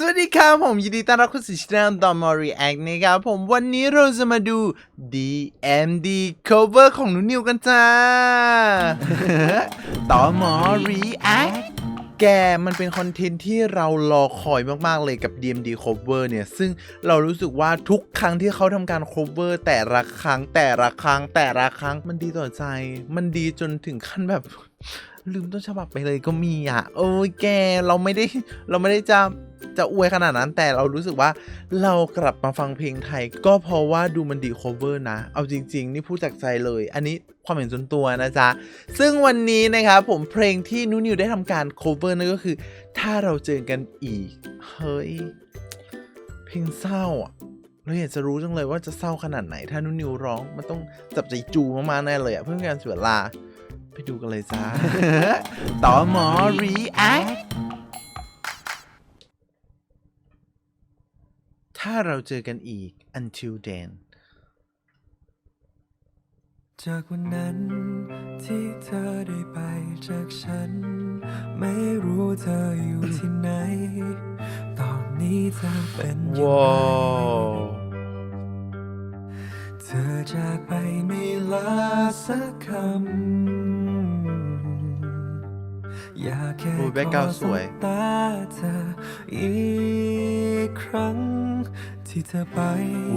สวัสดีครับผมยินดีต้อนรับคุณสู่ช่องดอมมอรีแอคนะครับผมวันนี้เราจะมาดู DMD cover ของนุนิวกันจ้าต่อมอรีแอคแกมันเป็นคอนเทนต์ที่เรารอคอยมาก ๆ เลยกับ DMD cover เนี่ย ซึ่งเรารู้สึกว่าทุกครั้งที่เขาทำการ cover แต่ละครั้งแต่ละครั้งแต่ละครั้งมันดีต่อใจ มันดีจนถึงขั้นแบบ ลืมต้นฉบับไปเลยก็มีอะ โอ้ยแกเราไม่ได้เราไม่ได้จะ จะอวยขนาดนั้นแต่เรารู้สึกว่าเรากลับมาฟังเพลงไทย ก็เพราะว่าดูมันดี cover นะ เอาจริง ๆ นี่พูดจากใจเลย อันนี้ความเห็นส่วนตัวนะจ๊ะ ซึ่งวันนี้นะครับผมเพลงที่นูนิวได้ทำการ cover นั่นก็คือ ถ้าเราเจอกันอีก เฮ้ย เพลงเศร้าอะเราอยากจะรู้จังเลยว่าจะเศร้าขนาดไหน ถ้านุนิวร้องมันต้องจับใจจูมากๆแน่เลยอะเพื่อการเสียเวลา ไปดูกันเลยจ้าต่อหมอ react ถ้าเราเจอกันอีก until then จากวันนั้นที่เธอได้ไปจากฉัน ไม่รู้เธออยู่ที่ไหน ตอนนี้เธอเป็นอย่างว้าไรวเธอจากไปไม่ลาสักคำ อยากแค่โอ้ยแบ็คกราวด์สวยขอบตาเธออีกครั้งที่เธอไป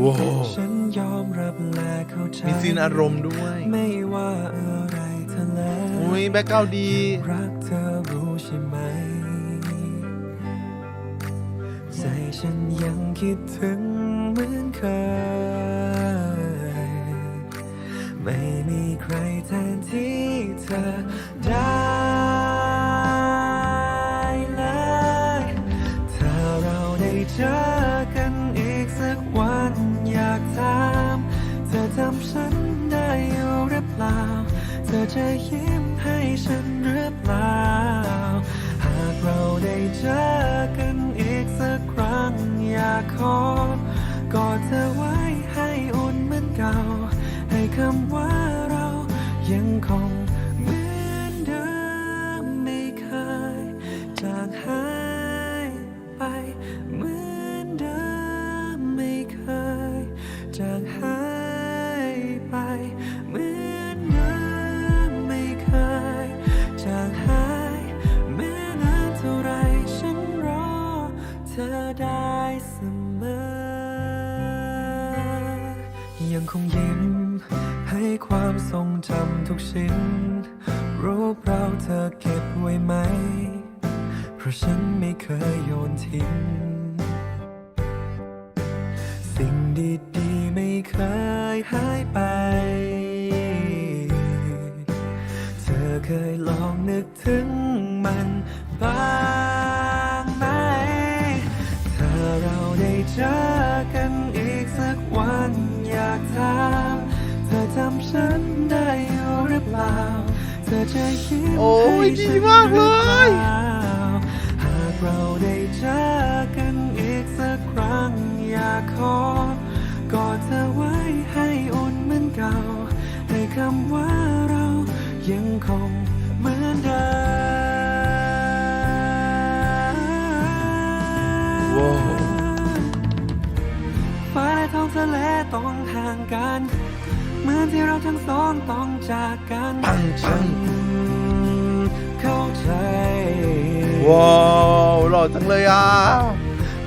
ว้าวฉันยอมรับและเข้าใจมีซีนอารมณ์ด้วย ไม่ว่าอะไรเธอแล้วอุ้ยแบ็กกราวด์ดี รักเธอรู้ใช่ไหม ใจฉันยังคิดถึง จำฉันได้อยู่หรือเปล่า เธอจะยิ้มให้ฉันหรือเปล่า หากเราได้เจอกันอีกสักครั้งอยากขอกอดเธอไว้ให้อุ่นเหมือนเก่า ให้คำว่าเรายังคงเหมือนเดิมไม่เคยจางหายไปเหมือนเดิมไม่เคยจาง ทรงจำทุกชิ้น รูปเราเธอเก็บไว้ไหม เพราะฉันไม่เคยโยนทิ้ง สิ่งดีๆไม่เคยหายไป เธอเคยลองนึกถึง อยู่หรือเปล่าเธอจะยิ้มโอ้ยให้ฉันดีมากเลยหรือเปล่าหากเราได้เจอกันอีกสักครั้งอยากขอกอดเธอไว้ให้อุ่นเหมือนเก่าให้คำว่าเรายังคงเหมือนเดิมว้าวฟ้าและท้องทะเลต้องห่างกัน เหมือนที่เราทั้งสองต้องจากกันปังปัฉังนเข้าใจ ว้าวหล่อจังเลยอะ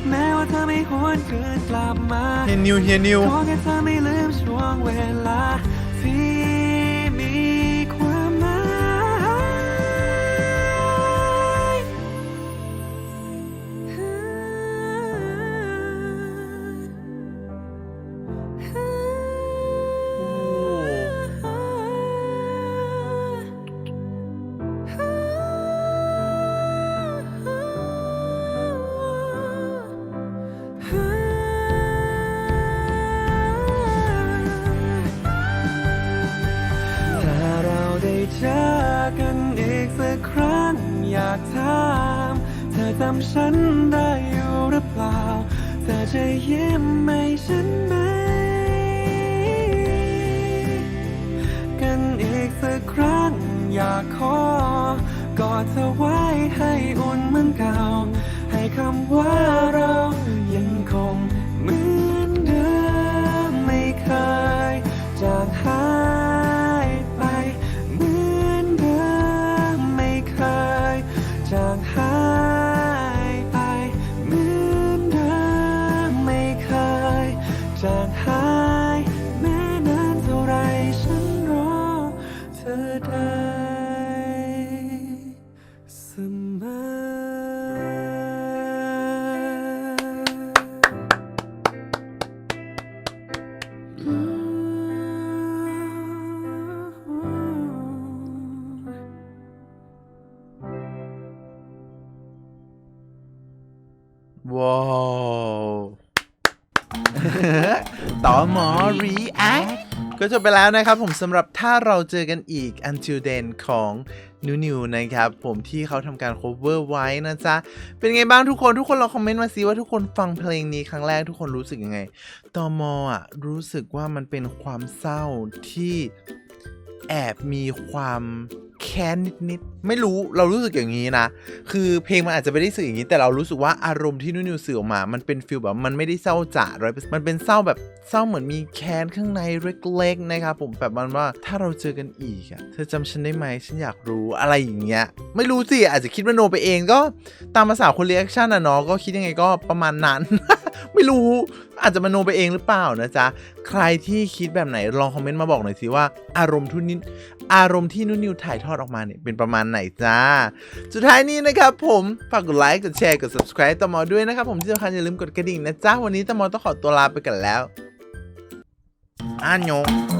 แม้ว่าเธอไม่หวนคืนกลับมาเฮียนิวเฮียนิว ขอแค่เธอไม่ลืมช่วงเวลาที่ จำฉันได้อยู่หรือเปล่า เธอจะยิ้มให้ฉันไหม กันอีกสักครั้งอยากขอกอดเธอไว้ให้อุ่นเหมือนเก่า ให้คำว่าเรายังคง ธ ก็จบไปแล้วนะครับผมสำหรับถ้าเราเจอกันอีก until then ของนิวนิวนะครับผมที่เขาทำการ cover ไว้นะจ๊ะ เป็นไงบ้างทุกคนทุกคนลองคอมเมนต์มาซิว่าทุกคนฟังเพลงนี้ครั้งแรกทุกคนรู้สึกยังไงตอมอะรู้สึกว่ามันเป็นความเศร้าที่แอบมีความ ค้นนิดๆ ไม่รู้เรารู้สึกอย่างนี้นะ คือเพลงมันอาจจะไม่ได้สื่ออย่างนี้ แต่เรารู้สึกว่าอารมณ์ที่นุ่นนิวสื่อออกมา มันเป็นฟิลแบบมันไม่ได้เศร้าจ๋าร้อยมันเป็นเศร้าแบบเศร้าเหมือนมีแค้นข้างในเล็กๆนะครับผมแบบมันว่าถ้าเราเจอกันอีกอะเธอจำฉันได้ไหมฉันอยากรู้อะไรอย่างเงี้ยไม่รู้สิอาจจะคิดว่าโนไปเองก็ตามภาษาคนเรีแอคชั่นอะเนาะก็คิดยังไงก็ประมาณนั้น ไม่รู้อาจจะมโนไปเองหรือเปล่านะจ๊ะ ใครที่คิดแบบไหนลองคอมเมนต์มาบอกหน่อยสิว่าอารมณ์ทุนนิดอารมณ์ที่นุ่นนิวถ่ายทอดออกมาเนี่ยเป็นประมาณไหนจ้า สุดท้ายนี้นะครับผมฝากกดไลค์กดแชร์กด subscribe ตมอด้วยนะครับผมที่สำคัญอย่าลืมกดกระดิ่งนะจ๊ะวันนี้ตมอต้องขอตัวลาไปกันแล้วอันยง